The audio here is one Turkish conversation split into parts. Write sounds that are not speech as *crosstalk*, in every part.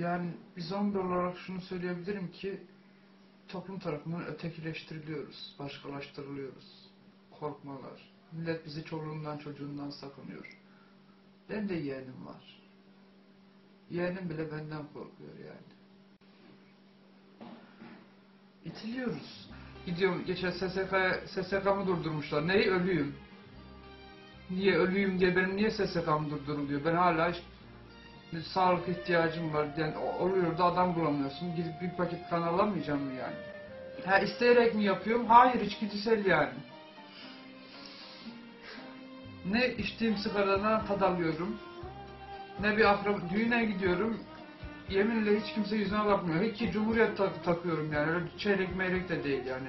yani bir zombi olarak şunu söyleyebilirim ki toplum tarafından ötekileştiriliyoruz, başkalaştırılıyoruz. Korkmalar. Millet bizi çoluğundan çocuğundan sakınıyor. Ben de yeğenim var. Yeğenim bile benden korkuyor yani. İtiliyoruz. Gidiyorum geçen SSK'ya SSK'mı durdurmuşlar. Neyi ölüyüm? Niye ölüyüm diye benim niye SSK'm durduruluyor? Ben hala bir sağlık ihtiyacım var. Yani oluyor da adam bulamıyorsun. Gidip bir paket kan alamayacağım mı yani? Ha isteyerek mi yapıyorum? Hayır içgüdüsel yani. Ne içtiğim sigaradan tad alıyorum. Ne bir akraba düğüne gidiyorum. Yeminle hiç kimse yüzüme bakmıyor. Hiç ki cumhuriyet tak- takıyorum yani. Öyle çeyrek meyrek de değil yani.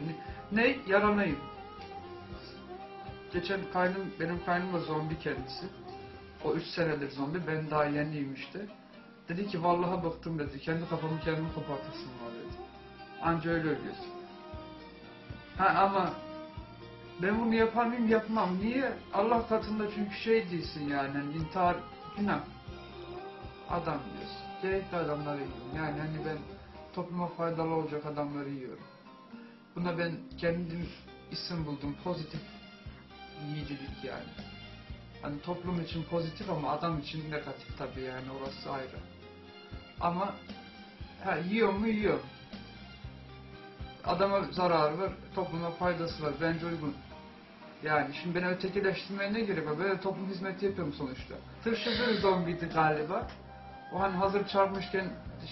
Ne, ne? Yaranayım. Geçen kaynım, benim kaynım da zombi kendisi. O üç senedir zombi, ben daha yeniyim işte. Dedi ki vallahi bıktım dedi, kendi kafamı kendim kopartasın var dedi. Anca öyle ölüyorsun. Ha ama ben bunu yapar mıyım yapmam. Niye? Allah katında çünkü şey değilsin yani, hani intihar günah. Adam diyorsun. Gerekli adamları yiyorum. Yani hani ben topluma faydalı olacak adamları yiyorum. Buna ben kendim isim buldum. Pozitif yiyicilik yani. Hani toplum için pozitif ama adam için negatif tabii yani orası ayrı. Ama ha, yiyor mu yiyor. Adama zararı var, topluma faydası var. Bence uygun. Yani şimdi beni ötekileştirmeye ne gerek var? Böyle toplum hizmeti yapıyorum sonuçta. Tır şoförü zombiydi galiba. O hani hazır çarpmışken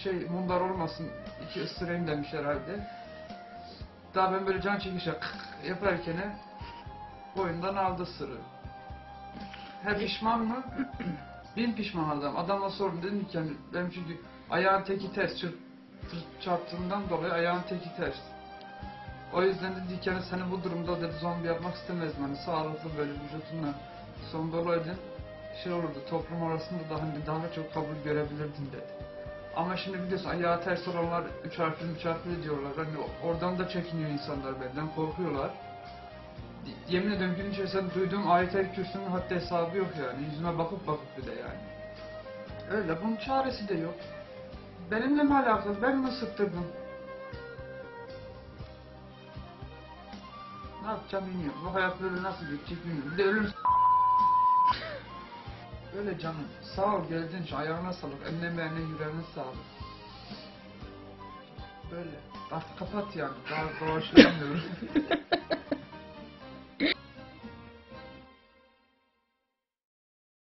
şey mundar olmasın iki ısırayım demiş herhalde. Daha ben böyle can çekişe yaparken boyundan aldı sırrı. He pişman mı? *clears throat* Bin pişman adam. Adama sordum dedim ki yani benim çünkü ayağın teki ters çırp, çarptığından dolayı ayağın teki ters. O yüzden dedi ki yani seni bu durumda dedi zombi yapmak istemezdim. Hani sağlıklı böyle vücudunla zombi olaydın şey olurdu toplum arasında da hani daha çok kabul görebilirdin dedi. Ama şimdi biliyorsun ayağı ters olanlar üç harfli üç harfli diyorlar. Hani oradan da çekiniyor insanlar benden korkuyorlar. Yemin ediyorum gün içerisinde duyduğum ayet-el kürsünün haddi hesabı yok yani. Yüzüme bakıp bakıp bir de yani. Öyle bunun çaresi de yok. Benimle mi alakalı? Ben mi sıktırdım? Ne yapacağım bilmiyorum. Bu hayat böyle nasıl geçecek bilmiyorum. Bir de ölüm *laughs* Öyle canım. Sağ ol geldin şu ayağına sağlık. Eline meğene yüreğine sağlık. Böyle. Artık kapat yani. Daha doğaçlayamıyorum. *laughs* *laughs*